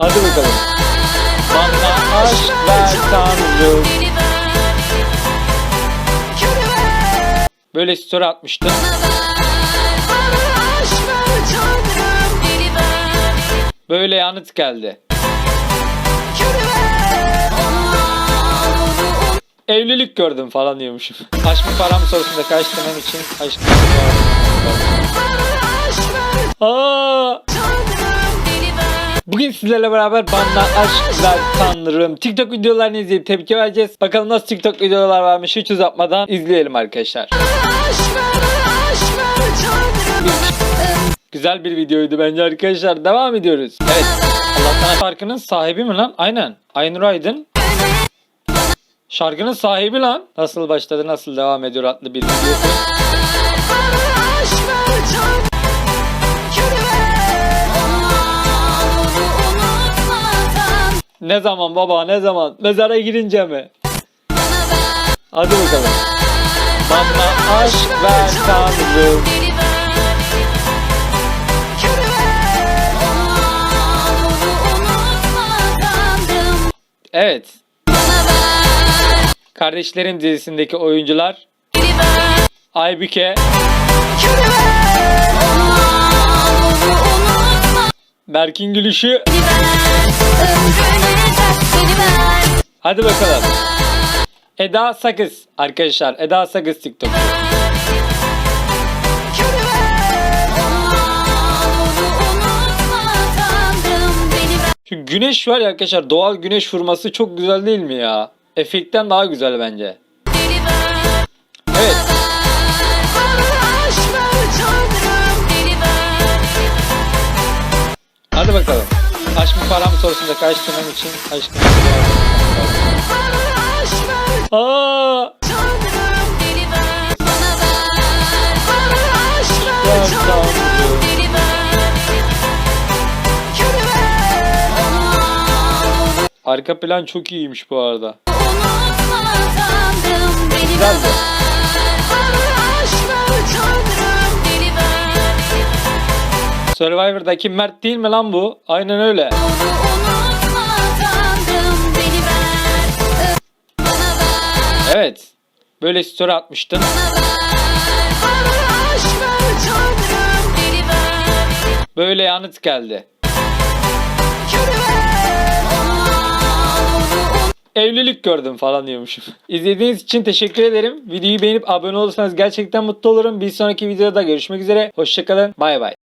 Hadi bakalım. Bana aşk ver tanrım. Böyle story atmıştım. Böyle yanıt geldi. Evlilik gördüm falan diyormuşum. Aşk mı para mı sorusunda karşılamam için aşk Aa! Bugün sizlerle beraber bana aşk ver tanrım. TikTok videolarını izleyip tepki vereceğiz. Bakalım nasıl TikTok videolar varmış hiç uzatmadan izleyelim arkadaşlar. Güzel bir videoydu bence arkadaşlar. Devam ediyoruz. Evet. Allah'tan şarkının sahibi mi lan? Aynen. Aynur Aydın. Şarkının sahibi lan. Nasıl başladı nasıl devam ediyor adlı bir videosu. Ne zaman baba ne zaman? Mezara girince mi? Hadi bakalım. Bana aşk ver tanrım. Evet. Kardeşlerim dizisindeki oyuncular Aybüke, Berkin Gülüşü. Hadi bakalım. Eda Sakız arkadaşlar. Eda Sakız TikTok. Şu güneş var ya arkadaşlar doğal güneş vurması çok güzel değil mi ya? Efektten daha güzel bence. Aşk mı para mı sorusunda karşılamam için aşk mı Aa! Arka plan çok iyiymiş bu arada. Güzeldi. Survivor'daki Mert değil mi lan bu? Aynen öyle. Evet. Böyle story atmıştım. Böyle yanıt geldi. Evlilik gördüm falan diyormuşum. İzlediğiniz için teşekkür ederim. Videoyu beğenip abone olursanız gerçekten mutlu olurum. Bir sonraki videoda görüşmek üzere. Hoşçakalın. Bay bay.